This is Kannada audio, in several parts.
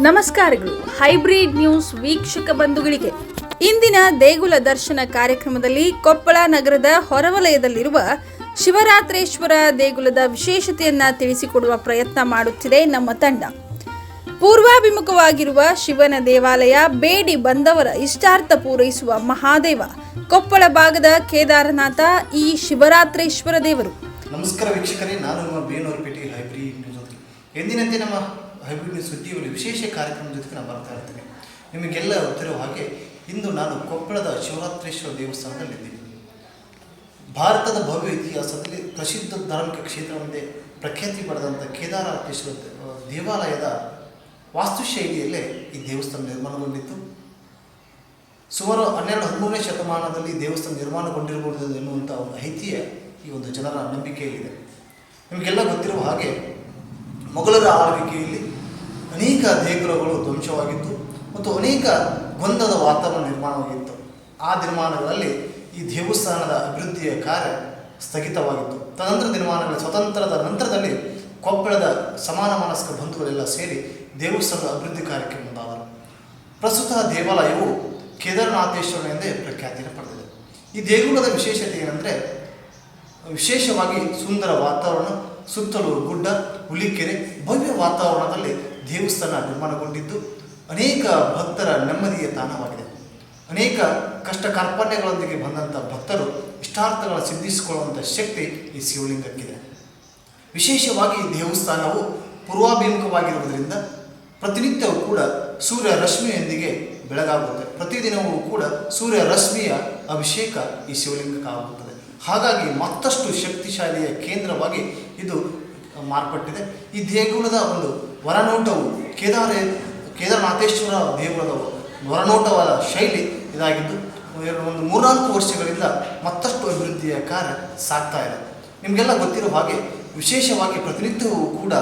ನಮಸ್ಕಾರಗಳು. ಹೈಬ್ರಿಡ್ ನ್ಯೂಸ್ ವೀಕ್ಷಕ ಬಂಧುಗಳಿಗೆ. ಇಂದಿನ ದೇಗುಲ ದರ್ಶನ ಕಾರ್ಯಕ್ರಮದಲ್ಲಿ ಕೊಪ್ಪಳ ನಗರದ ಹೊರವಲಯದಲ್ಲಿರುವ ಶಿವರಾತ್ರೇಶ್ವರ ದೇಗುಲದ ವಿಶೇಷತೆಯನ್ನ ತಿಳಿಸಿಕೊಡುವ ಪ್ರಯತ್ನ ಮಾಡುತ್ತಿದೆ ನಮ್ಮ ತಂಡ. ಪೂರ್ವಾಭಿಮುಖವಾಗಿರುವ ಶಿವನ ದೇವಾಲಯ ಬೇಡಿ ಬಂದವರ ಇಷ್ಟಾರ್ಥ ಪೂರೈಸುವ ಮಹಾದೇವ. ಕೊಪ್ಪಳ ಭಾಗದ ಕೇದಾರನಾಥ ಈ ಶಿವರಾತ್ರೇಶ್ವರ ದೇವರು. ನಮಸ್ಕಾರ ವೀಕ್ಷಕರೇ, ನಾನು ನಿಮ್ಮ ಬೇನೂರುಪೇಟೆ ಹೈಬ್ರಿಡ್ ನ್ಯೂಸ್ ಅಂತ ಎಂದಿನಂತೆ ನಮ್ಮ ಹೈಬ್ರಿಡ್ ನ್ಯೂಸ್ ಸುದ್ದಿಯಲ್ಲಿ ವಿಶೇಷ ಕಾರ್ಯಕ್ರಮದ ಜೊತೆಗೆ ನಾನು ಬರ್ತಾ ಇರ್ತೇನೆ ನಿಮಗೆಲ್ಲ ಗೊತ್ತಿರುವ ಹಾಗೆ, ಇಂದು ನಾನು ಕೊಪ್ಪಳದ ಶಿವರಾತ್ರೇಶ್ವರ ದೇವಸ್ಥಾನದಲ್ಲಿದ್ದೀನಿ ಭಾರತದ ಭವ್ಯ ಇತಿಹಾಸದಲ್ಲಿ ಪ್ರಸಿದ್ಧ ಧಾರ್ಮಿಕ ಕ್ಷೇತ್ರವೆಂದೇ ಪ್ರಖ್ಯಾತಿ ಪಡೆದಂಥ ಕೇದಾರೇಶ್ವರ ದೇವಾಲಯದ ವಾಸ್ತುಶೈಲಿಯಲ್ಲೇ ಈ ದೇವಸ್ಥಾನ ನಿರ್ಮಾಣಗೊಂಡಿತ್ತು. ಸುಮಾರು ಹನ್ನೆರಡು ಹದಿಮೂರನೇ ಶತಮಾನದಲ್ಲಿ ದೇವಸ್ಥಾನ ನಿರ್ಮಾಣಗೊಂಡಿರಬಹುದು ಎನ್ನುವಂಥ ಒಂದು ಐತಿಹ್ಯ ಈ ಒಂದು ಜನರ ನಂಬಿಕೆಯಲ್ಲಿದೆ ನಿಮಗೆಲ್ಲ ಗೊತ್ತಿರುವ ಹಾಗೆ ಮೊಘಲರ ಆಳ್ವಿಕೆಯಲ್ಲಿ ಅನೇಕ ದೇಗುಲಗಳು ಧ್ವಂಸವಾಗಿತ್ತು ಮತ್ತು ಅನೇಕ ಗೊಂದದ ವಾತಾವರಣ ನಿರ್ಮಾಣವಾಗಿತ್ತು. ಆ ನಿರ್ಮಾಣಗಳಲ್ಲಿ ಈ ದೇವಸ್ಥಾನದ ಅಭಿವೃದ್ಧಿಯ ಕಾರ್ಯ ಸ್ಥಗಿತವಾಗಿತ್ತು. ತದನಂತರ ನಿರ್ಮಾಣಗಳ ಸ್ವತಂತ್ರದ ನಂತರದಲ್ಲಿ ಕೊಪ್ಪಳದ ಸಮಾನ ಮನಸ್ಕ ಬಂಧುಗಳೆಲ್ಲ ಸೇರಿ ದೇವಸ್ಥಾನದ ಅಭಿವೃದ್ಧಿ ಕಾರ್ಯಕ್ಕೆ ಮುಂದಾದರು. ಪ್ರಸ್ತುತ ದೇವಾಲಯವು ಕೇದಾರನಾಥೇಶ್ವರ ಎಂದೇ ಪ್ರಖ್ಯಾತಿಯನ್ನು ಪಡೆದಿದೆ. ಈ ದೇಗುಲದ ವಿಶೇಷತೆ ಏನಂದರೆ ವಿಶೇಷವಾಗಿ ಸುಂದರ ವಾತಾವರಣ, ಸುತ್ತಲೂ ಗುಡ್ಡ, ಹುಲಿಕೆರೆ, ಭವ್ಯ ವಾತಾವರಣದಲ್ಲಿ ದೇವಸ್ಥಾನ ನಿರ್ಮಾಣಗೊಂಡಿದ್ದು ಅನೇಕ ಭಕ್ತರ ನೆಮ್ಮದಿಯ ತಾಣವಾಗಿದೆ. ಅನೇಕ ಕಷ್ಟ ಕಾರ್ಪಣ್ಯಗಳೊಂದಿಗೆ ಬಂದಂಥ ಭಕ್ತರು ಇಷ್ಟಾರ್ಥಗಳ ಸಿದ್ಧಿಸಿಕೊಳ್ಳುವಂಥ ಶಕ್ತಿ ಈ ಶಿವಲಿಂಗಕ್ಕಿದೆ. ವಿಶೇಷವಾಗಿ ದೇವಸ್ಥಾನವು ಪೂರ್ವಾಭಿಮುಖವಾಗಿರುವುದರಿಂದ ಪ್ರತಿನಿತ್ಯವೂ ಕೂಡ ಸೂರ್ಯ ರಶ್ಮಿಯೊಂದಿಗೆ ಬೆಳಗಾಗುತ್ತೆ ಪ್ರತಿದಿನವೂ ಕೂಡ ಸೂರ್ಯ ರಶ್ಮಿಯ ಅಭಿಷೇಕ ಈ ಶಿವಲಿಂಗಕ್ಕಾಗುತ್ತದೆ. ಹಾಗಾಗಿ ಮತ್ತಷ್ಟು ಶಕ್ತಿಶಾಲಿಯ ಕೇಂದ್ರವಾಗಿ ಇದು ಮಾರ್ಪಟ್ಟಿದೆ. ಈ ದೇಗುಲದ ಒಂದು ವರನೋಟವು ಕೇದಾರ, ಕೇದಾರನಾಥೇಶ್ವರ ದೇಗುಲದ ಹೊರನೋಟವಾದ ಶೈಲಿ ಇದಾಗಿದ್ದು, ಒಂದು ಮೂರ್ನಾಲ್ಕು ವರ್ಷಗಳಿಂದ ಮತ್ತಷ್ಟು ಅಭಿವೃದ್ಧಿಯ ಕಾರ್ಯ ಸಾಗ್ತಾ ಇದೆ. ನಿಮಗೆಲ್ಲ ಗೊತ್ತಿರೋ ಹಾಗೆ ವಿಶೇಷವಾಗಿ ಪ್ರತಿನಿತ್ಯವೂ ಕೂಡ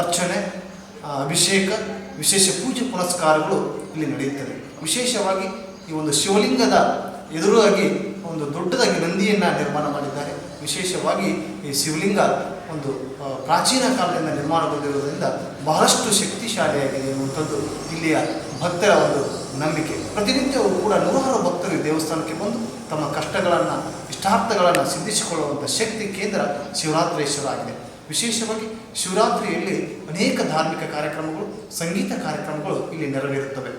ಅರ್ಚನೆ ಅಭಿಷೇಕ, ವಿಶೇಷ ಪೂಜೆ ಪುನಸ್ಕಾರಗಳು ಇಲ್ಲಿ ನಡೆಯುತ್ತದೆ ವಿಶೇಷವಾಗಿ ಈ ಒಂದು ಶಿವಲಿಂಗದ ಎದುರಾಗಿ ಒಂದು ದೊಡ್ಡದಾಗಿ ನಂದಿಯನ್ನು ನಿರ್ಮಾಣ ಮಾಡಿದ್ದಾರೆ. ವಿಶೇಷವಾಗಿ ಈ ಶಿವಲಿಂಗ ಒಂದು ಪ್ರಾಚೀನ ಕಾಲದಿಂದ ನಿರ್ಮಾಣಗೊಂಡಿರುವುದರಿಂದ ಬಹಳಷ್ಟು ಶಕ್ತಿಶಾಲಿಯಾಗಿದೆ ಎನ್ನುವಂಥದ್ದು ಇಲ್ಲಿಯ ಭಕ್ತರ ಒಂದು ನಂಬಿಕೆ. ಪ್ರತಿನಿತ್ಯವೂ ಕೂಡ ನೂರಾರು ಭಕ್ತರು ದೇವಸ್ಥಾನಕ್ಕೆ ಬಂದು ತಮ್ಮ ಕಷ್ಟಗಳನ್ನು, ಇಷ್ಟಾರ್ಥಗಳನ್ನು ಸಿದ್ಧಿಸಿಕೊಳ್ಳುವಂಥ ಶಕ್ತಿ ಕೇಂದ್ರ ಶಿವರಾತ್ರೇಶ್ವರ ಆಗಿದೆ. ವಿಶೇಷವಾಗಿ ಶಿವರಾತ್ರಿಯಲ್ಲಿ ಅನೇಕ ಧಾರ್ಮಿಕ ಕಾರ್ಯಕ್ರಮಗಳು, ಸಂಗೀತ ಕಾರ್ಯಕ್ರಮಗಳು ಇಲ್ಲಿ ನೆರವೇರುತ್ತವೆ.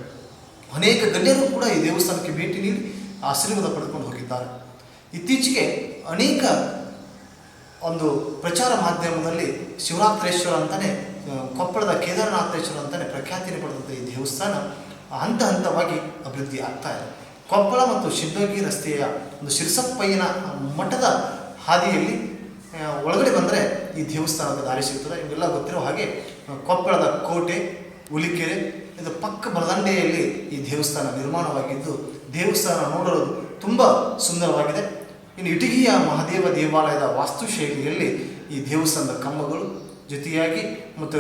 ಅನೇಕ ಗಣ್ಯರು ಕೂಡ ಈ ದೇವಸ್ಥಾನಕ್ಕೆ ಭೇಟಿ ನೀಡಿ ಆಶೀರ್ವಾದ ಪಡೆದುಕೊಂಡು ಹೋಗಿದ್ದಾರೆ ಇತ್ತೀಚೆಗೆ ಅನೇಕ ಒಂದು ಪ್ರಚಾರ ಮಾಧ್ಯಮದಲ್ಲಿ ಶಿವರಾತ್ರೇಶ್ವರ ಅಂತಲೇ ಕೊಪ್ಪಳದ ಕೇದಾರನಾಥೇಶ್ವರ ಅಂತಲೇ ಪ್ರಖ್ಯಾತಿಯನ್ನು ಪಡೆದಂಥ ಈ ದೇವಸ್ಥಾನ ಹಂತ ಹಂತವಾಗಿ ಅಭಿವೃದ್ಧಿ ಆಗ್ತಾ ಇದೆ. ಕೊಪ್ಪಳ ಮತ್ತು ಶಿದ್ದೋಗಿ ರಸ್ತೆಯ ಒಂದು ಶಿರಸಪ್ಪಯ್ಯನ ಮಠದ ಹಾದಿಯಲ್ಲಿ ಒಳಗಡೆ ಬಂದರೆ ಈ ದೇವಸ್ಥಾನದ ದಾರಿ ಸಿಗ್ತದೆ. ಇವೆಲ್ಲ ಗೊತ್ತಿರೋ ಹಾಗೆ ಕೊಪ್ಪಳದ ಕೋಟೆ, ಹುಲಿಕೆರೆ, ಇದು ಪಕ್ಕ ಬಲದಂಡೆಯಲ್ಲಿ ಈ ದೇವಸ್ಥಾನ ನಿರ್ಮಾಣವಾಗಿದ್ದು, ದೇವಸ್ಥಾನ ನೋಡಲು ತುಂಬ ಸುಂದರವಾಗಿದೆ. ಇನ್ನು ಇಟಗಿಯ ಮಹಾದೇವ ದೇವಾಲಯದ ವಾಸ್ತುಶೈಲಿಯಲ್ಲಿ ಈ ದೇವಸ್ಥಾನದ ಕಂಬಗಳು ಜೊತೆಯಾಗಿ ಮತ್ತು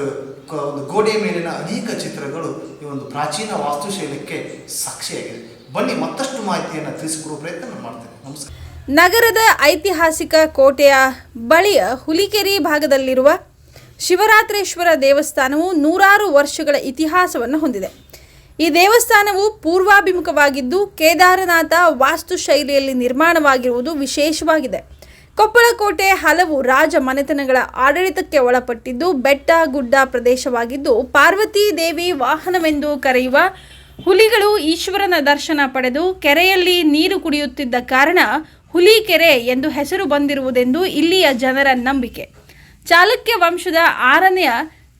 ಒಂದು ಗೋಡೆಯ ಮೇಲಿನ ಅನೇಕ ಚಿತ್ರಗಳು ಈ ಒಂದು ಪ್ರಾಚೀನ ವಾಸ್ತುಶೈಲಕ್ಕೆ ಸಾಕ್ಷಿಯಾಗಿದೆ ಬನ್ನಿ, ಮತ್ತಷ್ಟು ಮಾಹಿತಿಯನ್ನು ತಿಳಿಸಿಕೊಡುವ ಪ್ರಯತ್ನ ಮಾಡ್ತೇನೆ. ನಮಸ್ಕಾರ. ನಗರದ ಐತಿಹಾಸಿಕ ಕೋಟೆಯ ಬಳಿಯ ಹುಲಿಕೆರಿ ಭಾಗದಲ್ಲಿರುವ ಶಿವರಾತ್ರೇಶ್ವರ ದೇವಸ್ಥಾನವು ನೂರಾರು ವರ್ಷಗಳ ಇತಿಹಾಸವನ್ನು ಹೊಂದಿದೆ. ಈ ದೇವಸ್ಥಾನವು ಪೂರ್ವಾಭಿಮುಖವಾಗಿದ್ದು ಕೇದಾರನಾಥ ವಾಸ್ತು ಶೈಲಿಯಲ್ಲಿ ನಿರ್ಮಾಣವಾಗಿರುವುದು ವಿಶೇಷವಾಗಿದೆ. ಕೊಪ್ಪಳ ಕೋಟೆ ಹಲವು ರಾಜ ಮನೆತನಗಳ ಆಡಳಿತಕ್ಕೆ ಒಳಪಟ್ಟಿದ್ದು ಬೆಟ್ಟ, ಗುಡ್ಡ ಪ್ರದೇಶವಾಗಿದ್ದು ಪಾರ್ವತಿ ದೇವಿ ವಾಹನವೆಂದು ಕರೆಯುವ ಹುಲಿಗಳು ಈಶ್ವರನ ದರ್ಶನ ಪಡೆದು ಕೆರೆಯಲ್ಲಿ ನೀರು ಕುಡಿಯುತ್ತಿದ್ದ ಕಾರಣ ಹುಲಿ ಕೆರೆ ಎಂದು ಹೆಸರು ಬಂದಿರುವುದೆಂದು ಇಲ್ಲಿಯ ಜನರ ನಂಬಿಕೆ. ಚಾಲುಕ್ಯ ವಂಶದ ಆರನೆಯ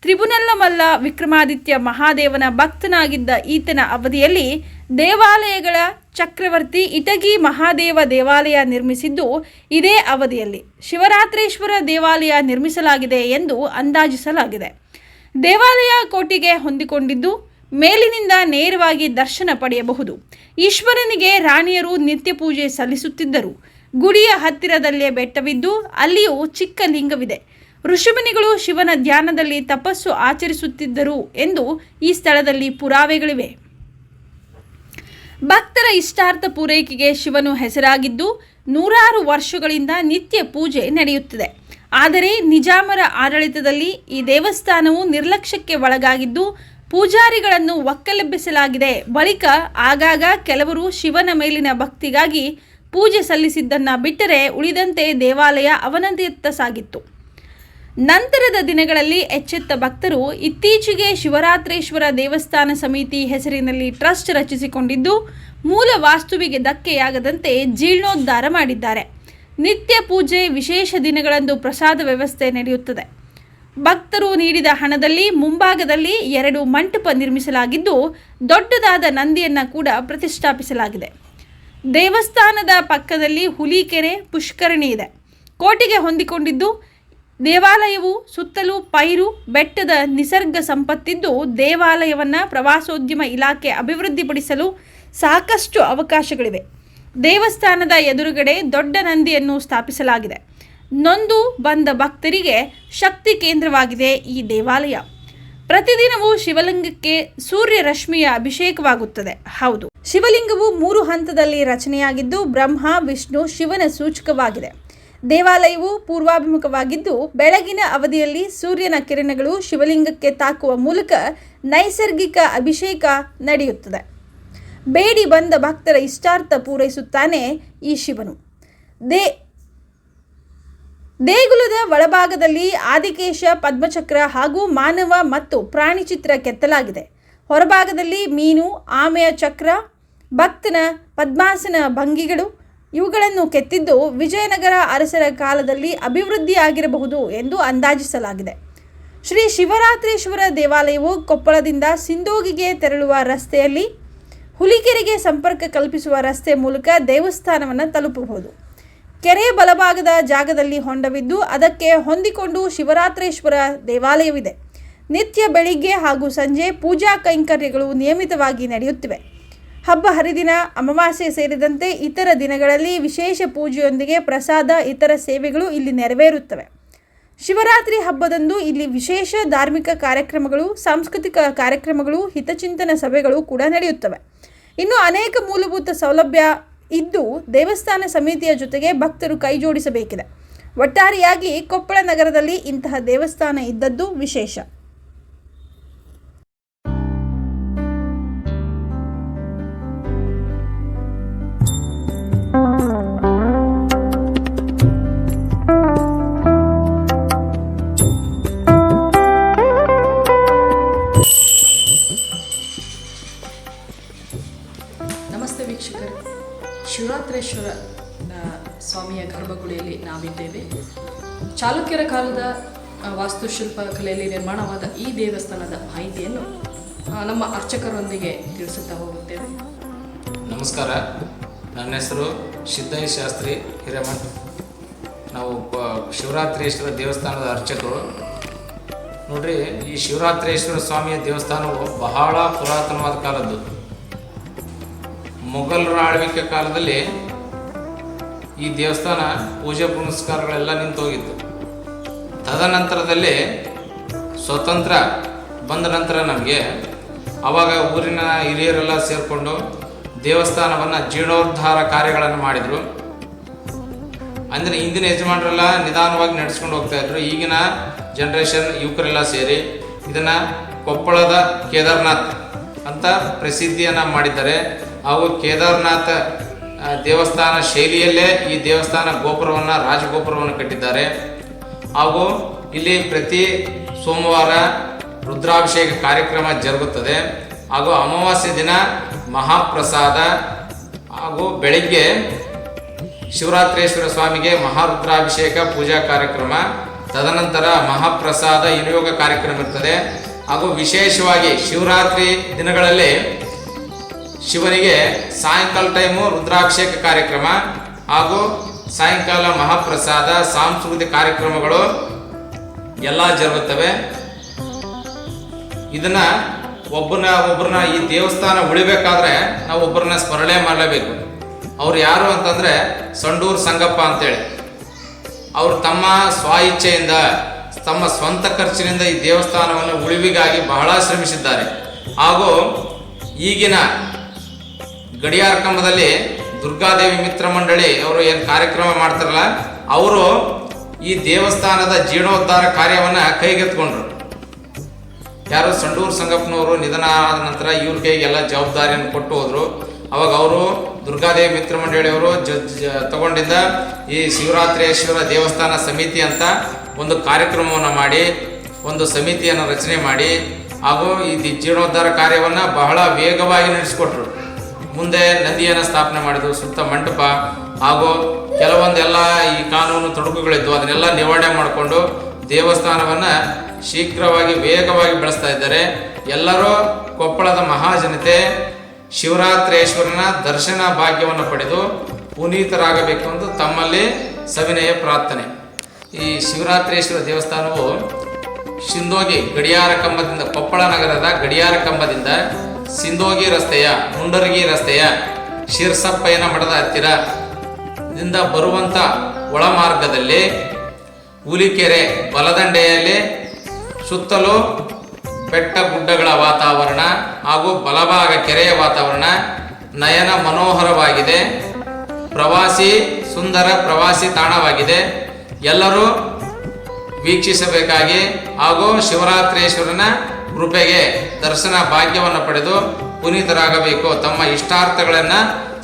ತ್ರಿಭುನಲ್ಲಮಲ್ಲ ವಿಕ್ರಮಾದಿತ್ಯ ಮಹಾದೇವನ ಭಕ್ತನಾಗಿದ್ದ ಈತನ ಅವಧಿಯಲ್ಲಿ ದೇವಾಲಯಗಳ ಚಕ್ರವರ್ತಿ ಇಟಗಿ ಮಹಾದೇವ ದೇವಾಲಯ ನಿರ್ಮಿಸಿದ್ದು ಇದೇ ಅವಧಿಯಲ್ಲಿ ಶಿವರಾತ್ರೇಶ್ವರ ದೇವಾಲಯ ನಿರ್ಮಿಸಲಾಗಿದೆ ಎಂದು ಅಂದಾಜಿಸಲಾಗಿದೆ. ದೇವಾಲಯ ಕೋಟೆಗೆ ಹೊಂದಿಕೊಂಡಿದ್ದು ಮೇಲಿನಿಂದ ನೇರವಾಗಿ ದರ್ಶನ ಪಡೆಯಬಹುದು. ಈಶ್ವರನಿಗೆ ರಾಣಿಯರು ನಿತ್ಯ ಪೂಜೆ ಸಲ್ಲಿಸುತ್ತಿದ್ದರು. ಗುಡಿಯ ಹತ್ತಿರದಲ್ಲೇ ಬೆಟ್ಟವಿದ್ದು ಅಲ್ಲಿಯೂ ಚಿಕ್ಕ ಲಿಂಗವಿದೆ. ಋಷಿಮುನಿಗಳು ಶಿವನ ಧ್ಯಾನದಲ್ಲಿ ತಪಸ್ಸು ಆಚರಿಸುತ್ತಿದ್ದರು ಎಂದು ಈ ಸ್ಥಳದಲ್ಲಿ ಪುರಾವೆಗಳಿವೆ. ಭಕ್ತರ ಇಷ್ಟಾರ್ಥ ಪೂರೈಕೆಗೆ ಶಿವನು ಹೆಸರಾಗಿದ್ದು, ನೂರಾರು ವರ್ಷಗಳಿಂದ ನಿತ್ಯ ಪೂಜೆ ನಡೆಯುತ್ತಿದೆ. ಆದರೆ ನಿಜಾಮರ ಆಡಳಿತದಲ್ಲಿ ಈ ದೇವಸ್ಥಾನವು ನಿರ್ಲಕ್ಷ್ಯಕ್ಕೆ ಒಳಗಾಗಿದ್ದು, ಪೂಜಾರಿಗಳನ್ನು ಒಕ್ಕಲೆಬ್ಬಿಸಲಾಗಿದೆ. ಬಳಿಕ ಆಗಾಗ ಕೆಲವರು ಶಿವನ ಮೇಲಿನ ಭಕ್ತಿಗಾಗಿ ಪೂಜೆ ಸಲ್ಲಿಸಿದ್ದನ್ನು ಬಿಟ್ಟರೆ ಉಳಿದಂತೆ ದೇವಾಲಯ ಅವನತಿಯತ್ತ ಸಾಗಿತ್ತು. ನಂತರದ ದಿನಗಳಲ್ಲಿ ಎಚ್ಚೆತ್ತ ಭಕ್ತರು ಇತ್ತೀಚೆಗೆ ಶಿವರಾತ್ರೇಶ್ವರ ದೇವಸ್ಥಾನ ಸಮಿತಿ ಹೆಸರಿನಲ್ಲಿ ಟ್ರಸ್ಟ್ ರಚಿಸಿಕೊಂಡಿದ್ದು, ಮೂಲ ವಾಸ್ತುವಿಗೆ ಧಕ್ಕೆಯಾಗದಂತೆ ಜೀರ್ಣೋದ್ಧಾರ ಮಾಡಿದ್ದಾರೆ. ನಿತ್ಯ ಪೂಜೆ, ವಿಶೇಷ ದಿನಗಳಂದು ಪ್ರಸಾದ ವ್ಯವಸ್ಥೆ ನಡೆಯುತ್ತದೆ. ಭಕ್ತರು ನೀಡಿದ ಹಣದಲ್ಲಿ ಮುಂಭಾಗದಲ್ಲಿ ಎರಡು ಮಂಟಪ ನಿರ್ಮಿಸಲಾಗಿದ್ದು, ದೊಡ್ಡದಾದ ನಂದಿಯನ್ನು ಕೂಡ ಪ್ರತಿಷ್ಠಾಪಿಸಲಾಗಿದೆ. ದೇವಸ್ಥಾನದ ಪಕ್ಕದಲ್ಲಿ ಹುಲಿಕೆರೆ, ಪುಷ್ಕರಣಿ ಇದೆ. ಕೋಟೆಗೆ ಹೊಂದಿಕೊಂಡಿದ್ದು ದೇವಾಲಯವು ಸುತ್ತಲೂ ಪೈರು, ಬೆಟ್ಟದ ನಿಸರ್ಗ ಸಂಪತ್ತಿದ್ದು ದೇವಾಲಯವನ್ನು ಪ್ರವಾಸೋದ್ಯಮ ಇಲಾಖೆ ಅಭಿವೃದ್ಧಿಪಡಿಸಲು ಸಾಕಷ್ಟು ಅವಕಾಶಗಳಿವೆ. ದೇವಸ್ಥಾನದ ಎದುರುಗಡೆ ದೊಡ್ಡ ನಂದಿಯನ್ನು ಸ್ಥಾಪಿಸಲಾಗಿದೆ. ನೊಂದು ಬಂದ ಭಕ್ತರಿಗೆ ಶಕ್ತಿ ಕೇಂದ್ರವಾಗಿದೆ ಈ ದೇವಾಲಯ. ಪ್ರತಿದಿನವೂ ಶಿವಲಿಂಗಕ್ಕೆ ಸೂರ್ಯ ರಶ್ಮಿಯ ಅಭಿಷೇಕವಾಗುತ್ತದೆ. ಹೌದು. ಶಿವಲಿಂಗವು ಮೂರು ಹಂತದಲ್ಲಿ ರಚನೆಯಾಗಿದ್ದು ಬ್ರಹ್ಮ, ವಿಷ್ಣು, ಶಿವನ ಸೂಚಕವಾಗಿದೆ. ದೇವಾಲಯವು ಪೂರ್ವಾಭಿಮುಖವಾಗಿದ್ದು, ಬೆಳಗಿನ ಅವಧಿಯಲ್ಲಿ ಸೂರ್ಯನ ಕಿರಣಗಳು ಶಿವಲಿಂಗಕ್ಕೆ ತಾಕುವ ಮೂಲಕ ನೈಸರ್ಗಿಕ ಅಭಿಷೇಕ ನಡೆಯುತ್ತದೆ. ಬೇಡಿ ಬಂದ ಭಕ್ತರ ಇಷ್ಟಾರ್ಥ ಪೂರೈಸುತ್ತಾನೆ ಈ ಶಿವನು. ದೇ, ದೇಗುಲದ ಒಳಭಾಗದಲ್ಲಿ ಆದಿಕೇಶ, ಪದ್ಮಚಕ್ರ ಹಾಗೂ ಮಾನವ ಮತ್ತು ಪ್ರಾಣಿ ಚಿತ್ರ ಕೆತ್ತಲಾಗಿದೆ. ಹೊರಭಾಗದಲ್ಲಿ ಮೀನು, ಆಮೆಯ ಚಕ್ರ, ಭಕ್ತನ ಪದ್ಮಾಸನ ಭಂಗಿಗಳು ಇವುಗಳನ್ನು ಕೆತ್ತಿದ್ದು ವಿಜಯನಗರ ಅರಸರ ಕಾಲದಲ್ಲಿ ಅಭಿವೃದ್ಧಿಯಾಗಿರಬಹುದು ಎಂದು ಅಂದಾಜಿಸಲಾಗಿದೆ. ಶ್ರೀ ಶಿವರಾತ್ರೀಶ್ವರ ದೇವಾಲಯವು ಕೊಪ್ಪಳದಿಂದ ಸಿಂಧೋಗಿಗೆ ತೆರಳುವ ರಸ್ತೆಯಲ್ಲಿ ಹುಲಿಕೆರೆಗೆ ಸಂಪರ್ಕ ಕಲ್ಪಿಸುವ ರಸ್ತೆ ಮೂಲಕ ದೇವಸ್ಥಾನವನ್ನು ತಲುಪಬಹುದು. ಕೆರೆ ಬಲಭಾಗದ ಜಾಗದಲ್ಲಿ ಹೊಂಡವಿದ್ದು ಅದಕ್ಕೆ ಹೊಂದಿಕೊಂಡು ಶಿವರಾತ್ರೇಶ್ವರ ದೇವಾಲಯವಿದೆ. ನಿತ್ಯ ಬೆಳಿಗ್ಗೆ ಹಾಗೂ ಸಂಜೆ ಪೂಜಾ ಕೈಂಕರ್ಯಗಳು ನಿಯಮಿತವಾಗಿ ನಡೆಯುತ್ತಿವೆ. ಹಬ್ಬ ಹರಿದಿನ, ಅಮಾವಾಸ್ಯೆ ಸೇರಿದಂತೆ ಇತರ ದಿನಗಳಲ್ಲಿ ವಿಶೇಷ ಪೂಜೆಯೊಂದಿಗೆ ಪ್ರಸಾದ, ಇತರ ಸೇವೆಗಳು ಇಲ್ಲಿ ನೆರವೇರುತ್ತವೆ. ಶಿವರಾತ್ರಿ ಹಬ್ಬದಂದು ಇಲ್ಲಿ ವಿಶೇಷ ಧಾರ್ಮಿಕ ಕಾರ್ಯಕ್ರಮಗಳು, ಸಾಂಸ್ಕೃತಿಕ ಕಾರ್ಯಕ್ರಮಗಳು, ಹಿತಚಿಂತನ ಸಭೆಗಳು ಕೂಡ ನಡೆಯುತ್ತವೆ. ಇನ್ನು ಅನೇಕ ಮೂಲಭೂತ ಸೌಲಭ್ಯ ಇದ್ದು ದೇವಸ್ಥಾನ ಸಮಿತಿಯ ಜೊತೆಗೆ ಭಕ್ತರು ಕೈಜೋಡಿಸಬೇಕಿದೆ ಒಟ್ಟಾರೆಯಾಗಿ ಕೊಪ್ಪಳ ನಗರದಲ್ಲಿ ಇಂತಹ ದೇವಸ್ಥಾನ ಇದ್ದದ್ದು ವಿಶೇಷ. ಶಿವರಾತ್ರೇಶ್ವರ ಸ್ವಾಮಿಯ ಗರ್ಭಗುಡಿಯಲ್ಲಿ ನಾವಿದ್ದೇವೆ. ಚಾಲುಕ್ಯರ ಕಾಲದ ವಾಸ್ತುಶಿಲ್ಪ ಕಲೆಯಲ್ಲಿ ನಿರ್ಮಾಣವಾದ ಈ ದೇವಸ್ಥಾನದ ಮಾಹಿತಿಯನ್ನು ನಮ್ಮ ಅರ್ಚಕರೊಂದಿಗೆ ತಿಳಿಸುತ್ತಾ ಹೋಗುತ್ತೇವೆ. ನಮಸ್ಕಾರ. ನನ್ನ ಹೆಸರು ಸಿದ್ದಯ್ಯ ಶಾಸ್ತ್ರಿ ಹಿರೇಮಠ್. ನಾವು ಶಿವರಾತ್ರೇಶ್ವರ ದೇವಸ್ಥಾನದ ಅರ್ಚಕರು. ನೋಡ್ರಿ, ಈ ಶಿವರಾತ್ರೇಶ್ವರ ಸ್ವಾಮಿಯ ದೇವಸ್ಥಾನವು ಬಹಳ ಪುರಾತನವಾದ ಕಾಲದ್ದು. ಮೊಘಲರ ಆಳ್ವಿಕೆ ಕಾಲದಲ್ಲಿ ಈ ದೇವಸ್ಥಾನ ಪೂಜೆ ಪುನಸ್ಕಾರಗಳೆಲ್ಲ ನಿಂತೋಗಿತ್ತು. ತದನಂತರದಲ್ಲಿ ಸ್ವತಂತ್ರ ಬಂದ ನಂತರ ನಮಗೆ ಆವಾಗ ಊರಿನ ಹಿರಿಯರೆಲ್ಲ ಸೇರಿಕೊಂಡು ದೇವಸ್ಥಾನವನ್ನು ಜೀರ್ಣೋದ್ಧಾರ ಕಾರ್ಯಗಳನ್ನು ಮಾಡಿದರು. ಅಂದರೆ ಹಿಂದಿನ ಯಜಮಾನರೆಲ್ಲ ನಿಧಾನವಾಗಿ ನಡೆಸ್ಕೊಂಡು ಹೋಗ್ತಾ ಇದ್ರು. ಈಗಿನ ಜನ್ರೇಷನ್ ಯುವಕರೆಲ್ಲ ಸೇರಿ ಇದನ್ನು ಕೊಪ್ಪಳದ ಕೇದಾರ್ನಾಥ್ ಅಂತ ಪ್ರಸಿದ್ಧಿಯನ್ನು ಮಾಡಿದ್ದಾರೆ. ಹಾಗೂ ಕೇದಾರನಾಥ ದೇವಸ್ಥಾನ ಶೈಲಿಯಲ್ಲೇ ಈ ದೇವಸ್ಥಾನ ಗೋಪುರವನ್ನು ರಾಜಗೋಪುರವನ್ನು ಕಟ್ಟಿದ್ದಾರೆ. ಹಾಗೂ ಇಲ್ಲಿ ಪ್ರತಿ ಸೋಮವಾರ ರುದ್ರಾಭಿಷೇಕ ಕಾರ್ಯಕ್ರಮ ಜರುಗುತ್ತದೆ. ಹಾಗೂ ಅಮಾವಾಸ್ಯೆ ದಿನ ಮಹಾಪ್ರಸಾದ ಹಾಗೂ ಬೆಳಿಗ್ಗೆ ಶಿವರಾತ್ರೇಶ್ವರ ಸ್ವಾಮಿಗೆ ಮಹಾರುದ್ರಾಭಿಷೇಕ ಪೂಜಾ ಕಾರ್ಯಕ್ರಮ, ತದನಂತರ ಮಹಾಪ್ರಸಾದ, ವಿನಿಯೋಗ ಕಾರ್ಯಕ್ರಮ ಇರ್ತದೆ. ಹಾಗೂ ವಿಶೇಷವಾಗಿ ಶಿವರಾತ್ರಿ ದಿನಗಳಲ್ಲಿ ಶಿವನಿಗೆ ಸಾಯಂಕಾಲ ಟೈಮು ರುದ್ರಾಭಿಷೇಕ ಕಾರ್ಯಕ್ರಮ ಹಾಗೂ ಸಾಯಂಕಾಲ ಮಹಾಪ್ರಸಾದ, ಸಾಂಸ್ಕೃತಿಕ ಕಾರ್ಯಕ್ರಮಗಳು ಎಲ್ಲ ಜರುಗುತ್ತವೆ. ಇದನ್ನ ಒಬ್ಬನ ಒಬ್ಬರನ್ನ ಈ ದೇವಸ್ಥಾನ ಉಳಿಬೇಕಾದ್ರೆ ನಾವು ಒಬ್ಬರನ್ನ ಸ್ಮರಣೆ ಮಾಡಲೇಬೇಕು. ಅವ್ರು ಯಾರು ಅಂತಂದ್ರೆ ಸಂಡೂರು ಸಂಗಪ್ಪ ಅಂತೇಳಿ. ಅವರು ತಮ್ಮ ಸ್ವ ಇಚ್ಛೆಯಿಂದ ತಮ್ಮ ಸ್ವಂತ ಖರ್ಚಿನಿಂದ ಈ ದೇವಸ್ಥಾನವನ್ನು ಉಳಿವಿಗಾಗಿ ಬಹಳ ಶ್ರಮಿಸಿದ್ದಾರೆ. ಹಾಗೂ ಈಗಿನ ಗಡಿಯಾರ ಕಂಬದಲ್ಲಿ ದುರ್ಗಾದೇವಿ ಮಿತ್ರ ಮಂಡಳಿ ಅವರು ಏನು ಕಾರ್ಯಕ್ರಮ ಮಾಡ್ತಾರಲ್ಲ, ಅವರು ಈ ದೇವಸ್ಥಾನದ ಜೀರ್ಣೋದ್ಧಾರ ಕಾರ್ಯವನ್ನು ಕೈಗೆತ್ಕೊಂಡ್ರು ಯಾರು ಸಂಡೂರು ಸಂಗಪ್ಪನವರು ನಿಧನ ಆದ ನಂತರ ಇವ್ರ ಕೈಗೆಲ್ಲ ಜವಾಬ್ದಾರಿಯನ್ನು ಕೊಟ್ಟು ಹೋದರು. ಅವಾಗ ಅವರು ದುರ್ಗಾದೇವಿ ಮಿತ್ರ ಮಂಡಳಿಯವರು ಜ, ತಗೊಂಡಿದ್ದ ಈ ಶಿವರಾತ್ರೇಶ್ವರ ದೇವಸ್ಥಾನ ಸಮಿತಿ ಅಂತ ಒಂದು ಕಾರ್ಯಕ್ರಮವನ್ನು ಮಾಡಿ, ಒಂದು ಸಮಿತಿಯನ್ನು ರಚನೆ ಮಾಡಿ, ಹಾಗೂ ಈ ಜೀರ್ಣೋದ್ಧಾರ ಕಾರ್ಯವನ್ನು ಬಹಳ ವೇಗವಾಗಿ ನಡೆಸಿಕೊಟ್ರು. ಮುಂದೆ ನದಿಯನ್ನು ಸ್ಥಾಪನೆ ಮಾಡಿದ್ರು, ಸುತ್ತ ಮಂಟಪ, ಹಾಗೂ ಕೆಲವೊಂದೆಲ್ಲ ಈ ಕಾನೂನು ತೊಡಕುಗಳಿದ್ದವು ಅದನ್ನೆಲ್ಲ ನಿವಾರಣೆ ಮಾಡಿಕೊಂಡು ದೇವಸ್ಥಾನವನ್ನು ಶೀಘ್ರವಾಗಿ ವೇಗವಾಗಿ ಬೆಳೆಸ್ತಾ ಇದ್ದಾರೆ. ಎಲ್ಲರೂ ಕೊಪ್ಪಳದ ಮಹಾಜನತೆ ಶಿವರಾತ್ರೇಶ್ವರನ ದರ್ಶನ ಭಾಗ್ಯವನ್ನು ಪಡೆದು ಪುನೀತರಾಗಬೇಕು ಎಂದು ತಮ್ಮಲ್ಲಿ ಸವಿನಯ ಪ್ರಾರ್ಥನೆ. ಈ ಶಿವರಾತ್ರೇಶ್ವರ ದೇವಸ್ಥಾನವು ಶಿಂದೋಗಿ ಗಡಿಯಾರ ಕಂಬದಿಂದ, ಕೊಪ್ಪಳ ನಗರದ ಗಡಿಯಾರ ಕಂಬದಿಂದ ಸಿಂದೋಗಿ ರಸ್ತೆಯ, ಮುಂಡರಗಿ ರಸ್ತೆಯ, ಶಿರ್ಸಪ್ಪಯ್ಯನ ಮಠದ ಹತ್ತಿರ ದಿಂದ ಬರುವಂಥ ಒಳಮಾರ್ಗದಲ್ಲಿ ಹುಲಿಕೆರೆ ಬಲದಂಡೆಯಲ್ಲಿ ಸುತ್ತಲೂ ಬೆಟ್ಟ ಗುಡ್ಡಗಳ ವಾತಾವರಣ ಹಾಗೂ ಬಲಭಾಗ ಕೆರೆಯ ವಾತಾವರಣ ನಯನ ಮನೋಹರವಾಗಿದೆ. ಪ್ರವಾಸಿ ಸುಂದರ ಪ್ರವಾಸಿ ತಾಣವಾಗಿದೆ. ಎಲ್ಲರೂ ವೀಕ್ಷಿಸಬೇಕಾಗಿ ಹಾಗೂ ಶಿವರಾತ್ರೇಶ್ವರನ ಕೃಪೆಗೆ ದರ್ಶನ ಭಾಗ್ಯವನ್ನು ಪಡೆದು ಪುನೀತರಾಗಬೇಕು. ತಮ್ಮ ಇಷ್ಟಾರ್ಥಗಳನ್ನು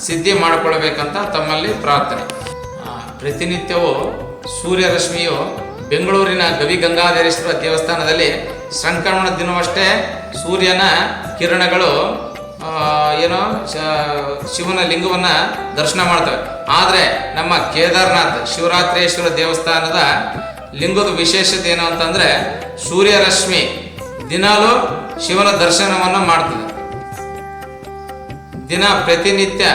ಸಿದ್ಧಿ ಮಾಡಿಕೊಳ್ಬೇಕಂತ ತಮ್ಮಲ್ಲಿ ಪ್ರಾರ್ಥನೆ. ಪ್ರತಿನಿತ್ಯವೂ ಸೂರ್ಯರಶ್ಮಿಯು ಬೆಂಗಳೂರಿನ ಗವಿ ಗಂಗಾಧರೇಶ್ವರ ದೇವಸ್ಥಾನದಲ್ಲಿ ಸಂಕ್ರಮಣ ದಿನವಷ್ಟೇ ಸೂರ್ಯನ ಕಿರಣಗಳು ಏನೋ ಶಿವನ ಲಿಂಗವನ್ನು ದರ್ಶನ ಮಾಡ್ತವೆ. ಆದರೆ ನಮ್ಮ ಕೇದಾರ್ನಾಥ್ ಶಿವರಾತ್ರೇಶ್ವರ ದೇವಸ್ಥಾನದ ಲಿಂಗದ ವಿಶೇಷತೆ ಏನು ಅಂತಂದರೆ ಸೂರ್ಯರಶ್ಮಿ ದಿನಾಲೂ ಶಿವನ ದರ್ಶನವನ್ನು ಮಾಡ್ತದೆ. ದಿನ ಪ್ರತಿನಿತ್ಯ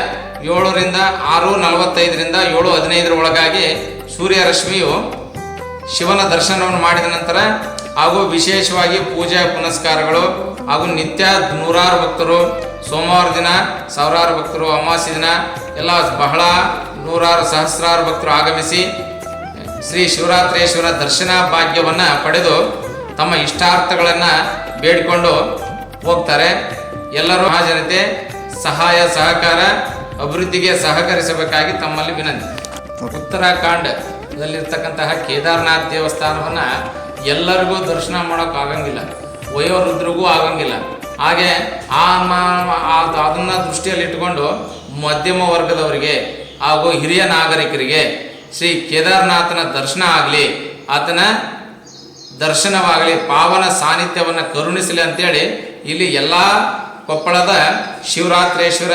ಏಳರಿಂದ ಆರು, ನಲವತ್ತೈದರಿಂದ ಏಳು, ಹದಿನೈದರ ಒಳಗಾಗಿ ಸೂರ್ಯರಶ್ಮಿಯು ಶಿವನ ದರ್ಶನವನ್ನು ಮಾಡಿದ ನಂತರ ಹಾಗೂ ವಿಶೇಷವಾಗಿ ಪೂಜಾ ಪುನಸ್ಕಾರಗಳು ಹಾಗೂ ನಿತ್ಯ ನೂರಾರು ಭಕ್ತರು, ಸೋಮವಾರ ದಿನ ಸಾವಿರಾರು ಭಕ್ತರು, ಅಮಾವಾಸ್ಯ ದಿನ ಎಲ್ಲ ಬಹಳ ನೂರಾರು ಸಹಸ್ರಾರು ಭಕ್ತರು ಆಗಮಿಸಿ ಶ್ರೀ ಶಿವರಾತ್ರೇಶ್ವರ ದರ್ಶನ ಭಾಗ್ಯವನ್ನು ಪಡೆದು ತಮ್ಮ ಇಷ್ಟಾರ್ಥಗಳನ್ನು ಬೇಡಿಕೊಂಡು ಹೋಗ್ತಾರೆ. ಎಲ್ಲರೂ ಜನತೆ ಸಹಾಯ, ಸಹಕಾರ, ಅಭಿವೃದ್ಧಿಗೆ ಸಹಕರಿಸಬೇಕಾಗಿ ತಮ್ಮಲ್ಲಿ ವಿನಂತಿ. ಉತ್ತರಾಖಂಡದಲ್ಲಿರ್ತಕ್ಕಂತಹ ಕೇದಾರನಾಥ್ ದೇವಸ್ಥಾನವನ್ನು ಎಲ್ಲರಿಗೂ ದರ್ಶನ ಮಾಡೋಕ್ಕಾಗಂಗಿಲ್ಲ ವಯೋವೃದ್ಧರಿಗೂ ಆಗಂಗಿಲ್ಲ. ಹಾಗೆ ಆ ಅದನ್ನ ದೃಷ್ಟಿಯಲ್ಲಿ ಇಟ್ಟುಕೊಂಡು ಮಧ್ಯಮ ವರ್ಗದವರಿಗೆ ಹಾಗೂ ಹಿರಿಯ ನಾಗರಿಕರಿಗೆ ಶ್ರೀ ಕೇದಾರನಾಥನ ದರ್ಶನ ಆಗಲಿ, ಆತನ ದರ್ಶನವಾಗಲಿ, ಪಾವನ ಸಾನ್ನಿಧ್ಯವನ್ನು ಕರುಣಿಸಲಿ ಅಂತೇಳಿ ಇಲ್ಲಿ ಎಲ್ಲ ಕೊಪ್ಪಳದ ಶಿವರಾತ್ರೇಶ್ವರ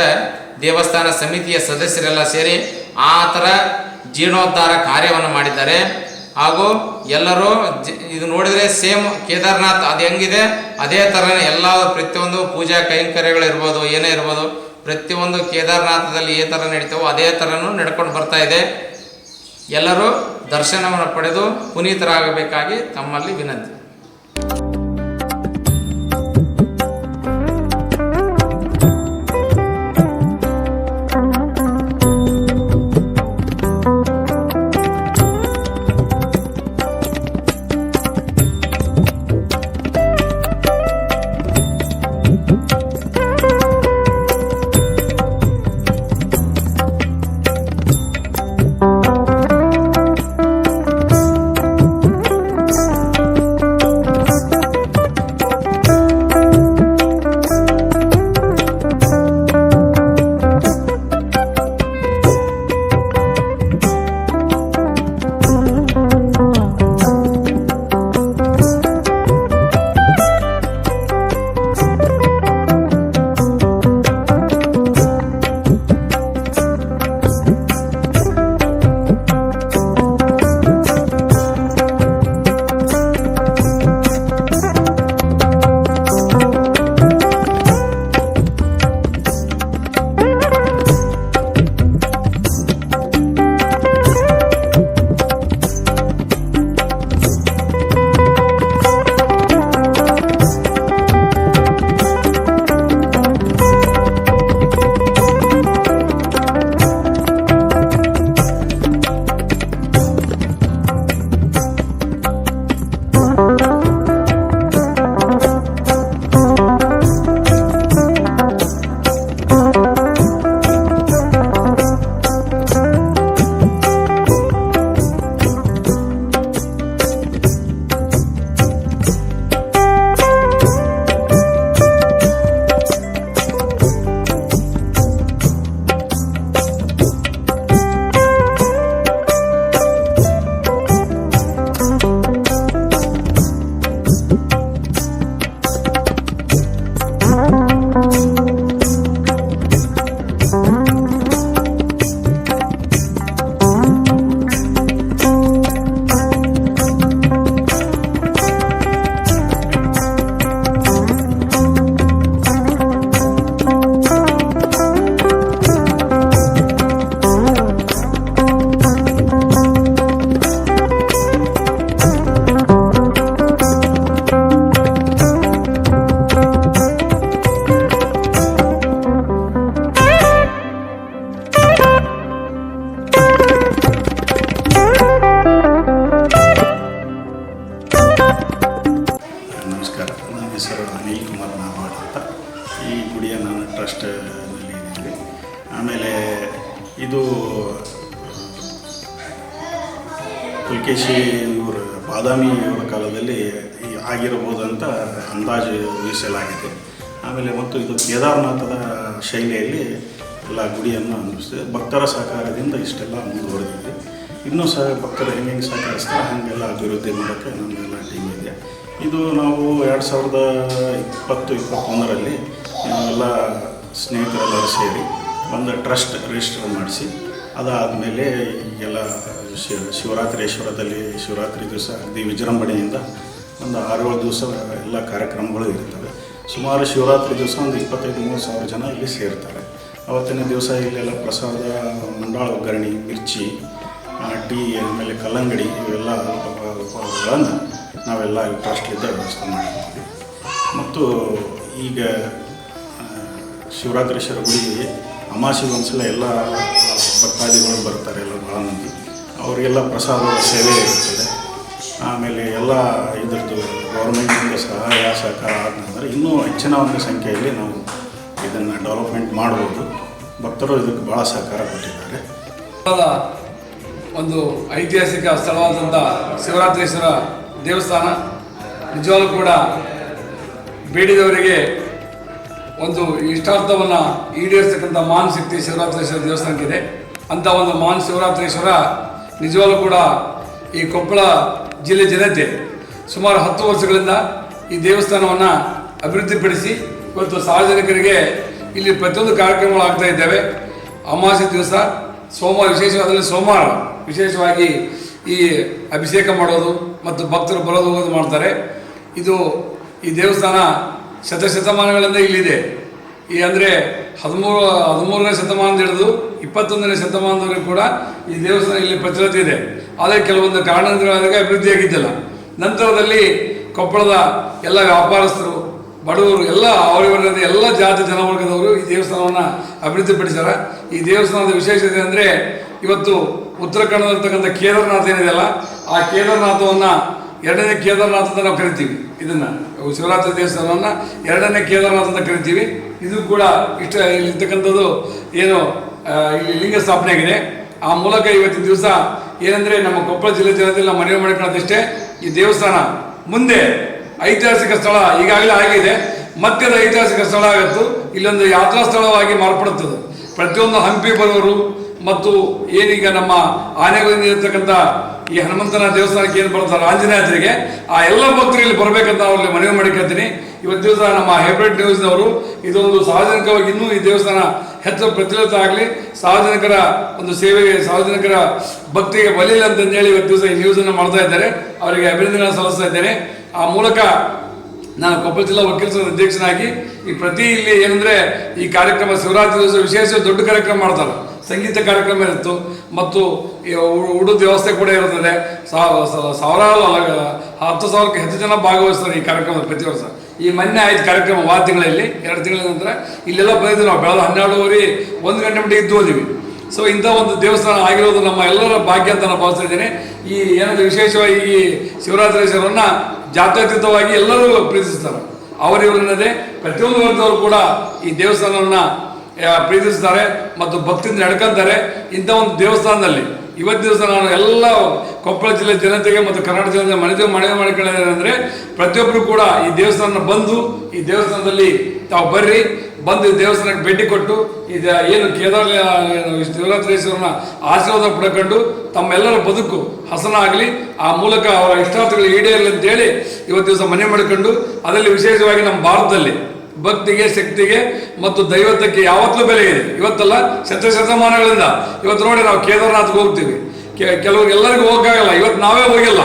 ದೇವಸ್ಥಾನ ಸಮಿತಿಯ ಸದಸ್ಯರೆಲ್ಲ ಸೇರಿ ಆ ಥರ ಜೀರ್ಣೋದ್ಧಾರ ಕಾರ್ಯವನ್ನು ಮಾಡಿದ್ದಾರೆ. ಹಾಗೂ ಎಲ್ಲರೂ ಇದು ನೋಡಿದರೆ ಸೇಮ್ ಕೇದಾರನಾಥ್ ಅದು ಹೆಂಗಿದೆ? ಅದೇ ಥರನೇ ಎಲ್ಲ ಪ್ರತಿಯೊಂದು ಪೂಜಾ ಕೈಂಕರ್ಯಗಳಿರ್ಬೋದು, ಏನೇ ಇರ್ಬೋದು, ಪ್ರತಿಯೊಂದು ಕೇದಾರನಾಥದಲ್ಲಿ ಏ ಥರ ನಡೀತಾವೋ ಅದೇ ಥರನೂ ನಡ್ಕೊಂಡು ಬರ್ತಾ ಇದೆ. ಎಲ್ಲರೂ ದರ್ಶನವನ್ನು ಪಡೆದು ಪುನೀತರಾಗಬೇಕಾಗಿ ತಮ್ಮಲ್ಲಿ ವಿನಂತಿ. ಗುಡಿಯನ್ನು ನಿರ್ಮಿಸಿದೆ ಭಕ್ತರ ಸಹಕಾರದಿಂದ ಇಷ್ಟೆಲ್ಲ ಮುಂದುವರೆದಿದೆ ಇನ್ನೂ ಸಹ ಭಕ್ತರು ಹೆಂಗೆ ಹೆಂಗೆ ಸಹಕರಿಸ್ತಾರೆ ಹಾಗೆಲ್ಲ ಅಭಿವೃದ್ಧಿ ಮಾಡೋಕ್ಕೆ ನಮಗೆಲ್ಲ ಟೀಮ್ ಇದೆ. ಇದು ನಾವು ಎರಡು ಸಾವಿರದ ಇಪ್ಪತ್ತು, ಇಪ್ಪತ್ತೊಂದರಲ್ಲಿ ನಾವೆಲ್ಲ ಸ್ನೇಹಿತರೆಲ್ಲರೂ ಸೇರಿ ಒಂದು ಟ್ರಸ್ಟ್ ರಿಜಿಸ್ಟರ್ ಮಾಡಿಸಿ, ಅದಾದಮೇಲೆ ಈಗೆಲ್ಲ ಶಿವ ಶಿವರಾತ್ರೀಶ್ವರದಲ್ಲಿ ಶಿವರಾತ್ರಿ ದಿವಸ ಅಗದಿ ವಿಜೃಂಭಣೆಯಿಂದ ಒಂದು ಆರೇಳು ದಿವಸ ಎಲ್ಲ ಕಾರ್ಯಕ್ರಮಗಳು ಇರ್ತವೆ. ಸುಮಾರು ಶಿವರಾತ್ರಿ ದಿವಸ ಒಂದು ಇಪ್ಪತ್ತೈದು, ಮೂವತ್ತು ಸಾವಿರ ಜನ ಇಲ್ಲಿ ಸೇರ್ತಾರೆ. ಅವತ್ತಿನ ದಿವಸ ಇಲ್ಲೆಲ್ಲ ಪ್ರಸಾದ, ಮಂಡಾಳ ಒಗ್ಗರಣೆ, ಮಿರ್ಚಿ ಟೀ ಆಮೇಲೆ ಕಲ್ಲಂಗಡಿ, ಇವೆಲ್ಲ ಉಪಗಳನ್ನು ನಾವೆಲ್ಲ ಟ್ರಸ್ಟ್ಲಿದ್ದ ವ್ಯವಸ್ಥೆ ಮಾಡಿದ್ವಿ ಮತ್ತು ಈಗ ಶಿವರಾತ್ರೀಶ್ವರ ಗುಡಿಗೆ ಅಮಾಸಿಗೆ ಒಂದ್ಸಲ ಎಲ್ಲ ಭಕ್ತಾದಿಗಳು ಬರ್ತಾರೆ ಎಲ್ಲ ಭಾಳ ಮಂದಿ. ಅವರಿಗೆಲ್ಲ ಪ್ರಸಾದ ಸೇವೆ ಇರ್ತದೆ. ಆಮೇಲೆ ಎಲ್ಲ ಇದ್ರದ್ದು ಗೌರ್ಮೆಂಟಿಂದ ಸಹಾಯ, ಸಹಕಾರ ಆದ್ನಂದ್ರೆ ಇನ್ನೂ ಹೆಚ್ಚಿನ ಒಂದು ಸಂಖ್ಯೆಯಲ್ಲಿ ನಾವು ಇದನ್ನು ಡೆವಲಪ್ಮೆಂಟ್ ಮಾಡ್ಬೋದು. ಭಕ್ತರು ಇದಕ್ಕೆ ಭಾಳ ಸಹಕಾರ ಕೊಟ್ಟಿದ್ದಾರೆ. ಒಂದು ಐತಿಹಾಸಿಕ ಸ್ಥಳವಾದಂಥ ಶಿವರಾತ್ರೀಶ್ವರ ದೇವಸ್ಥಾನ, ನಿಜವಾಗ್ಲೂ ಕೂಡ ಬೇಡಿದವರಿಗೆ ಒಂದು ಇಷ್ಟಾರ್ಥವನ್ನು ಈಡೇರಿಸ್ತಕ್ಕಂಥ ಮಾನ್ ಶಕ್ತಿ ಶಿವರಾತ್ರೀಶ್ವರ ದೇವಸ್ಥಾನಕ್ಕಿದೆ. ಅಂಥ ಒಂದು ಮಾನ್ ಶಿವರಾತ್ರೀಶ್ವರ ನಿಜವಾಗ್ಲೂ ಕೂಡ ಈ ಕೊಪ್ಪಳ ಜಿಲ್ಲೆ ಜನತೆ ಸುಮಾರು ಹತ್ತು ವರ್ಷಗಳಿಂದ ಈ ದೇವಸ್ಥಾನವನ್ನು ಅಭಿವೃದ್ಧಿಪಡಿಸಿ ಇವತ್ತು ಸಾರ್ವಜನಿಕರಿಗೆ ಇಲ್ಲಿ ಪ್ರತಿಯೊಂದು ಕಾರ್ಯಕ್ರಮಗಳು ಆಗ್ತಾ ಇದ್ದೇವೆ. ಅಮಾವಾಸ್ಯ ದಿವಸ, ಸೋಮವಾರ, ವಿಶೇಷವಾದಲ್ಲಿ ಸೋಮವಾರ ವಿಶೇಷವಾಗಿ ಈ ಅಭಿಷೇಕ ಮಾಡೋದು ಮತ್ತು ಭಕ್ತರು ಬರೋದು ಹೋಗೋದು ಮಾಡ್ತಾರೆ. ಇದು ಈ ದೇವಸ್ಥಾನ ಶತಶತಮಾನಗಳಿಂದ ಇಲ್ಲಿದೆ. ಈ ಅಂದರೆ ಹದಿಮೂರು, ಹದಿಮೂರನೇ ಶತಮಾನದ ಹಿಡಿದು ಇಪ್ಪತ್ತೊಂದನೇ ಶತಮಾನದವರೆಗೂ ಕೂಡ ಈ ದೇವಸ್ಥಾನ ಇಲ್ಲಿ ಪ್ರಚಲಿತ ಇದೆ. ಆದರೆ ಕೆಲವೊಂದು ಕಾರಣಗಳಾದಾಗ ಅಭಿವೃದ್ಧಿಯಾಗಿದ್ದಿಲ್ಲ. ನಂತರದಲ್ಲಿ ಕೊಪ್ಪಳದ ಎಲ್ಲ ವ್ಯಾಪಾರಸ್ಥರು ಬಡವರು ಎಲ್ಲ ಅವರಿವರದ ಎಲ್ಲ ಜಾತಿ ಜನವರ್ಗದವರು ಈ ದೇವಸ್ಥಾನವನ್ನು ಅಭಿವೃದ್ಧಿಪಡಿಸ್ಯಾರ ಈ ದೇವಸ್ಥಾನದ ವಿಶೇಷತೆ ಅಂದರೆ ಇವತ್ತು ಉತ್ತರ ಕನ್ನಡದಲ್ಲಿರ್ತಕ್ಕಂಥ ಕೇದಾರನಾಥ ಏನಿದೆಯಲ್ಲ ಆ ಕೇದಾರನಾಥವನ್ನು ಎರಡನೇ ಕೇದಾರನಾಥ ಅಂತ ನಾವು ಕರಿತೀವಿ. ಇದನ್ನು ಶಿವರಾತ್ರಿ ದೇವಸ್ಥಾನವನ್ನು ಎರಡನೇ ಕೇದಾರನಾಥ ಅಂತ ಕರಿತೀವಿ. ಇದು ಕೂಡ ಇಷ್ಟ, ಇಲ್ಲಿರ್ತಕ್ಕಂಥದ್ದು ಏನು ಈ ಲಿಂಗ ಸ್ಥಾಪನೆ ಆಗಿದೆ. ಆ ಮೂಲಕ ಇವತ್ತಿನ ದಿವಸ ಏನಂದರೆ ನಮ್ಮ ಕೊಪ್ಪಳ ಜಿಲ್ಲೆ ಜನತೆ ನಾವು ಮನವಿ ಮಾಡ್ಕೊಳ್ಳೋದಿಷ್ಟೇ ಈ ದೇವಸ್ಥಾನ ಮುಂದೆ ಐತಿಹಾಸಿಕ ಸ್ಥಳ ಈಗಾಗಲೇ ಆಗಿದೆ. ಮತ್ತೆ ಅದು ಐತಿಹಾಸಿಕ ಸ್ಥಳ ಆಗತ್ತು ಇಲ್ಲೊಂದು ಯಾತ್ರಾ ಸ್ಥಳವಾಗಿ ಮಾರ್ಪಡುತ್ತದೆ. ಪ್ರತಿಯೊಂದು ಹಂಪಿ ಬರೋರು ಮತ್ತು ಏನೀಗ ನಮ್ಮ ಆನೆಗಳಿಂದ ಇರತಕ್ಕಂಥ ಈ ಹನುಮಂತನ ದೇವಸ್ಥಾನಕ್ಕೆ ಏನು ಬರ್ತಾರೆ ಆಂಜನೇಯರಿಗೆ, ಆ ಎಲ್ಲ ಭಕ್ತರು ಇಲ್ಲಿ ಬರಬೇಕಂತ ಅವ್ರಲ್ಲಿ ಮನವಿ ಮಾಡಿಕೊಳ್ತೀನಿ ಇವತ್ತು ದಿವಸ ನಮ್ಮ ಹೈಬ್ರಿಡ್ ನ್ಯೂಸ್ನವರು ಇದೊಂದು ಸಾರ್ವಜನಿಕವಾಗಿ ಇನ್ನೂ ಈ ದೇವಸ್ಥಾನ ಹೆಚ್ಚು ಪ್ರಚಲಿತ ಆಗಲಿ. ಸಾರ್ವಜನಿಕರ ಒಂದು ಸೇವೆಗೆ, ಸಾರ್ವಜನಿಕರ ಭಕ್ತಿಗೆ ಬಲಿಲ್ಲ ಅಂತಂದೇಳಿ ಇವತ್ತು ದಿವಸ ಈ ನ್ಯೂಸನ್ನು ಮಾಡ್ತಾ ಇದ್ದಾರೆ. ಅವರಿಗೆ ಅಭಿನಂದನೆ ಸಲ್ಲಿಸ್ತಾ ಇದ್ದೇನೆ. ಆ ಮೂಲಕ ನಾನು ಕೊಪ್ಪಳ ಜಿಲ್ಲಾ ವಕೀಲ ಸಂಘದ ಅಧ್ಯಕ್ಷನಾಗಿ ಈ ಪ್ರತಿ ಇಲ್ಲಿ ಏನಂದ್ರೆ ಈ ಕಾರ್ಯಕ್ರಮ ಶಿವರಾತ್ರಿ ದಿವಸ ವಿಶೇಷ ದೊಡ್ಡ ಕಾರ್ಯಕ್ರಮ ಮಾಡ್ತಾರೆ. ಸಂಗೀತ ಕಾರ್ಯಕ್ರಮ ಇರುತ್ತು. ಮತ್ತು ಈ ಉ- ವ್ಯವಸ್ಥೆ ಕೂಡ ಇರುತ್ತದೆ. ಸಾವಿರಾರು ಹತ್ತು ಸಾವಿರಕ್ಕೆ ಹೆಚ್ಚು ಜನ ಭಾಗವಹಿಸ್ತಾರೆ ಈ ಕಾರ್ಯಕ್ರಮ ಪ್ರತಿ ವರ್ಷ. ಈ ಮೊನ್ನೆ ಆಯ್ತು ಕಾರ್ಯಕ್ರಮ ವಾರ ತಿಂಗಳಲ್ಲಿ, ಎರಡು ತಿಂಗಳ ನಂತರ ಇಲ್ಲೆಲ್ಲ ಬಂದಿದ್ದೀವಿ ನಾವು ಬೆಳಗ್ಗೆ ಹನ್ನೆರಡುವರೆ, ಒಂದು ಗಂಟೆ ಮಟ್ಟಿಗೆ ಇದ್ದು ಹೋದಿವಿ. ಸೊ ಇಂಥ ಒಂದು ದೇವಸ್ಥಾನ ಆಗಿರೋದು ನಮ್ಮ ಎಲ್ಲರ ಭಾಗ್ಯ ಅಂತ ನಾನು ಭಾವಿಸ್ತಾ ಇದ್ದೇನೆ. ಈ ಏನಂದ್ರೆ ವಿಶೇಷವಾಗಿ ಈ ಶಿವರಾತ್ರೀಶ್ವರನ್ನ ಜಾತ್ಯತೀತವಾಗಿ ಎಲ್ಲರೂ ಪ್ರೀತಿಸ್ತಾರೆ. ಅವರಿವರನ್ನದೇ ಪ್ರತಿಯೊಂದು ವರ್ಗದವರು ಕೂಡ ಈ ದೇವಸ್ಥಾನವನ್ನು ಪ್ರೀತಿಸ್ತಾರೆ ಮತ್ತು ಭಕ್ತಿಯಿಂದ ನಡ್ಕೊಂತಾರೆ ಇಂಥ ಒಂದು ದೇವಸ್ಥಾನದಲ್ಲಿ. ಇವತ್ತು ದಿವಸ ನಾನು ಎಲ್ಲ ಕೊಪ್ಪಳ ಜಿಲ್ಲೆ ಜನತೆಗೆ ಮತ್ತು ಕರ್ನಾಟಕ ಜನತೆ ಮನೆ ಮನವಿ ಮಾಡಿಕೊಳ್ಳೋದೇನೆಂದರೆ ಪ್ರತಿಯೊಬ್ಬರು ಕೂಡ ಈ ದೇವಸ್ಥಾನ ಬಂದು ಈ ದೇವಸ್ಥಾನದಲ್ಲಿ ತಾವು ಬರ್ರಿ ಬಂದು ದೇವಸ್ಥಾನಕ್ಕೆ ಭೇಟಿ ಕೊಟ್ಟು, ಇದು ಏನು ಕೇದಾರ ಶಿವರಾತ್ರೇಶ್ವರನ ಆಶೀರ್ವಾದ ಪಡ್ಕೊಂಡು ತಮ್ಮೆಲ್ಲರ ಬದುಕು ಹಸನ ಆಗಲಿ, ಆ ಮೂಲಕ ಅವರ ಇಷ್ಟಾರ್ಥಗಳು ಈಡೇರಲಿ ಅಂತೇಳಿ ಇವತ್ತು ದಿವಸ ಮನೆ ಮಾಡ್ಕೊಂಡು, ಅದರಲ್ಲಿ ವಿಶೇಷವಾಗಿ ನಮ್ಮ ಭಾರತದಲ್ಲಿ ಭಕ್ತಿಗೆ, ಶಕ್ತಿಗೆ ಮತ್ತು ದೈವತ್ವಕ್ಕೆ ಯಾವತ್ತೂ ಬೆಲೆ ಇದೆ. ಇವತ್ತಲ್ಲ ಶತ ಶತಮಾನಗಳಿಂದ. ಇವತ್ತು ನೋಡಿ ನಾವು ಕೇದಾರನಾಥ್ಗೆ ಹೋಗ್ತೀವಿ. ಕೆಲವ್ರು ಎಲ್ಲರಿಗೂ ಹೋಗಕ್ಕಾಗಲ್ಲ. ಇವತ್ತು ನಾವೇ ಹೋಗಿಲ್ಲ.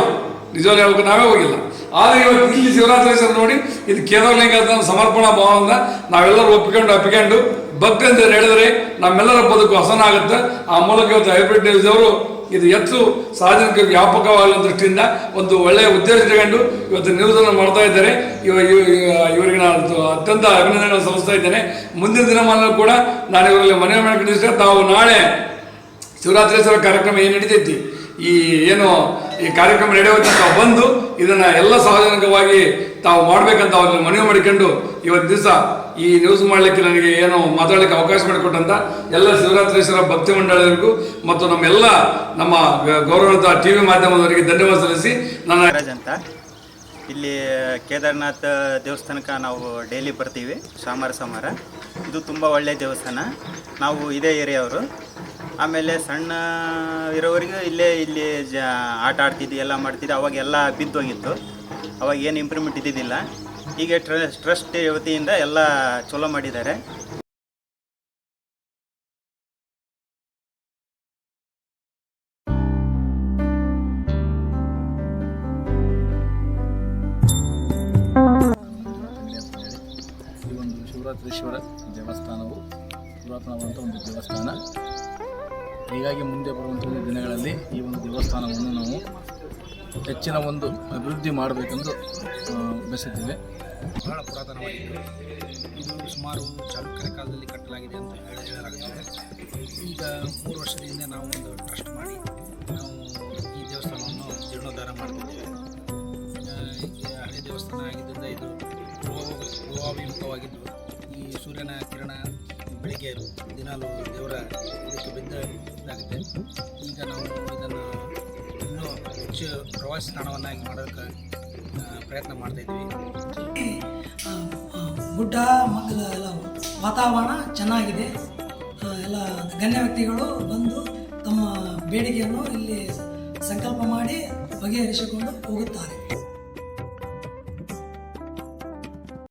ನಿಜವಾಗ್ಲೂ ನಾವೇ ಹೋಗಿಲ್ಲ. ಆದರೆ ಇವತ್ತು ಇಲ್ಲಿ ಶಿವರಾತ್ರೀಶ್ವರ ನೋಡಿ, ಇದು ಕೇದಾರಲಿಂಗ ಅಂತ ಸಮರ್ಪಣಾ ಭಾವನ ನಾವೆಲ್ಲರೂ ಒಪ್ಪಿಕೊಂಡು, ಅಪ್ಪಿಕೊಂಡು ಅಂತ ಹೇಳಿದ್ರೆ ನಮ್ಮೆಲ್ಲರ ಬದುಕು ಹಸನ ಆಗುತ್ತೆ. ಆ ಮೂಲಕ ಇವತ್ತು ಹೈಬ್ರಿಡ್ ನ್ಯೂಸ್ ಅವರು ಇದು ಹೆಚ್ಚು ಸಾರ್ವಜನಿಕ ವ್ಯಾಪಕವಾಗಿ ದೃಷ್ಟಿಯಿಂದ ಒಂದು ಒಳ್ಳೆಯ ಉದ್ದೇಶ ತಗೊಂಡು ಇವತ್ತು ನ್ಯೂಸನ್ನು ಮಾಡ್ತಾ ಇದ್ದಾರೆ. ಇವ ಇವ- ಇವ- ಇವರಿಗೆ ನಾನು ಅತ್ಯಂತ ಅಭಿನಂದನೆಗಳನ್ನು ಸಲ್ಲಿಸ್ತಾ ಇದ್ದೇನೆ. ಮುಂದಿನ ದಿನಮಾನ ಕೂಡ ನಾನು ಇವರಲ್ಲಿ ಮನೆ ಮಾಡ್ಕೊಂಡಿದ್ದೆ ತಾವು ನಾಳೆ ಶಿವರಾತ್ರೇಶ್ವರ ಕಾರ್ಯಕ್ರಮ ಏನು ನಡೀತೈತಿ? ಈ ಏನು ಈ ಕಾರ್ಯಕ್ರಮ ನಡೆಯುವಂತ ತಾವು ಬಂದು ಇದನ್ನ ಎಲ್ಲ ಸಾರ್ವಜನಿಕವಾಗಿ ತಾವು ಮಾಡ್ಬೇಕಂತ ಅವ್ರನ್ನ ಮನವಿ ಮಾಡಿಕೊಂಡು ಇವತ್ತು ದಿವಸ ಈ ನ್ಯೂಸ್ ಮಾಡಲಿಕ್ಕೆ ನನಗೆ ಏನು ಮಾತಾಡಲಿಕ್ಕೆ ಅವಕಾಶ ಮಾಡಿಕೊಟ್ಟಂತ ಎಲ್ಲ ಶಿವರಾತ್ರೀಶ್ವರ ಭಕ್ತಿ ಮಂಡಳಿಯವರಿಗೂ ಮತ್ತು ನಮ್ಮೆಲ್ಲ ನಮ್ಮ ಗೌರವಾನ್ವಿತ ಟಿ ವಿ ಮಾಧ್ಯಮದವರಿಗೆ ಧನ್ಯವಾದ ಸಲ್ಲಿಸಿ ನನ್ನ ಅಂತ. ಇಲ್ಲಿ ಕೇದಾರನಾಥ ದೇವಸ್ಥಾನಕ್ಕೆ ನಾವು ಡೈಲಿ ಬರ್ತೀವಿ. ಸೋಮವಾರ ಸೋಮವಾರ ಇದು ತುಂಬ ಒಳ್ಳೆಯ ದೇವಸ್ಥಾನ. ನಾವು ಇದೇ ಏರಿಯಾವರು ಆಮೇಲೆ ಸಣ್ಣ ಇರೋವರೆಗೂ ಇಲ್ಲೇ ಇಲ್ಲಿ ಜ ಆಟ ಆಡ್ತಿದ್ವಿ, ಎಲ್ಲ ಎಲ್ಲ ಬಿದ್ದೋಗಿತ್ತು. ಅವಾಗ ಏನು ಇಂಪ್ರೂವ್ಮೆಂಟ್ ಇದ್ದಿದ್ದಿಲ್ಲ. ಈಗ ಟ್ರಸ್ಟ್ ಟ್ರಸ್ಟ್ ವತಿಯಿಂದ ಎಲ್ಲ ಚಲೋ ಮಾಡಿದ್ದಾರೆ. ದೇವಸ್ಥಾನವು ಪುರಾತನವಾದಂಥ ಒಂದು ದೇವಸ್ಥಾನ. ಹೀಗಾಗಿ ಮುಂದೆ ಬರುವಂಥ ಒಂದು ದಿನಗಳಲ್ಲಿ ಈ ಒಂದು ದೇವಸ್ಥಾನವನ್ನು ನಾವು ಹೆಚ್ಚಿನ ಒಂದು ಅಭಿವೃದ್ಧಿ ಮಾಡಬೇಕೆಂದು ಬೆಸಿದ್ದೇವೆ ಬಹಳ ಪುರಾತನವಾಗಿದೆ. ಇದು ಸುಮಾರು ಚಾಲುಕ್ಯ ಕಾಲದಲ್ಲಿ ಕಟ್ಟಲಾಗಿದೆ ಅಂತ ಹೇಳ ಹೇಳಲಾಗುತ್ತದೆ. ಈಗ ಮೂರು ವರ್ಷದ ಹಿಂದೆ ನಾವು ಒಂದು ಟ್ರಸ್ಟ್ ಮಾಡಿ ನಾವು ಈ ದೇವಸ್ಥಾನವನ್ನು ಜೀರ್ಣೋದ್ಧಾರ ಮಾಡ್ತಿದ್ದೇವೆ. ಹಳೆ ದೇವಸ್ಥಾನ ಆಗಿದ್ದರಿಂದ ಇದು ಪೂರ್ವ ಪೂರ್ವಾಭಿಮುಖವಾಗಿದ್ದು ಈ ಸೂರ್ಯನ ಕಿರಣ ಬೆಳಿಗ್ಗೆ ದಿನಾಲು ದೇವರ ಇದಕ್ಕೆ ಬಿದ್ದ ಇದಾಗುತ್ತೆ ಈಗ ನಾವು ಇದನ್ನು ಇನ್ನೂ ಹೆಚ್ಚು ಪ್ರವಾಸಿ ತಾಣವನ್ನಾಗಿ ಮಾಡೋದಕ್ಕೆ ಪ್ರಯತ್ನ ಮಾಡ್ತಾ ಇದ್ದೀವಿ. ಗುಡ್ಡ, ಮಗ್ಗಲ ಎಲ್ಲ ವಾತಾವರಣ ಚೆನ್ನಾಗಿದೆ. ಎಲ್ಲ ಗಣ್ಯ ವ್ಯಕ್ತಿಗಳು ಬಂದು ತಮ್ಮ ಬೇಡಿಕೆಯನ್ನು ಇಲ್ಲಿ ಸಂಕಲ್ಪ ಮಾಡಿ ಬಗೆಹರಿಸಿಕೊಂಡು ಹೋಗುತ್ತಾರೆ.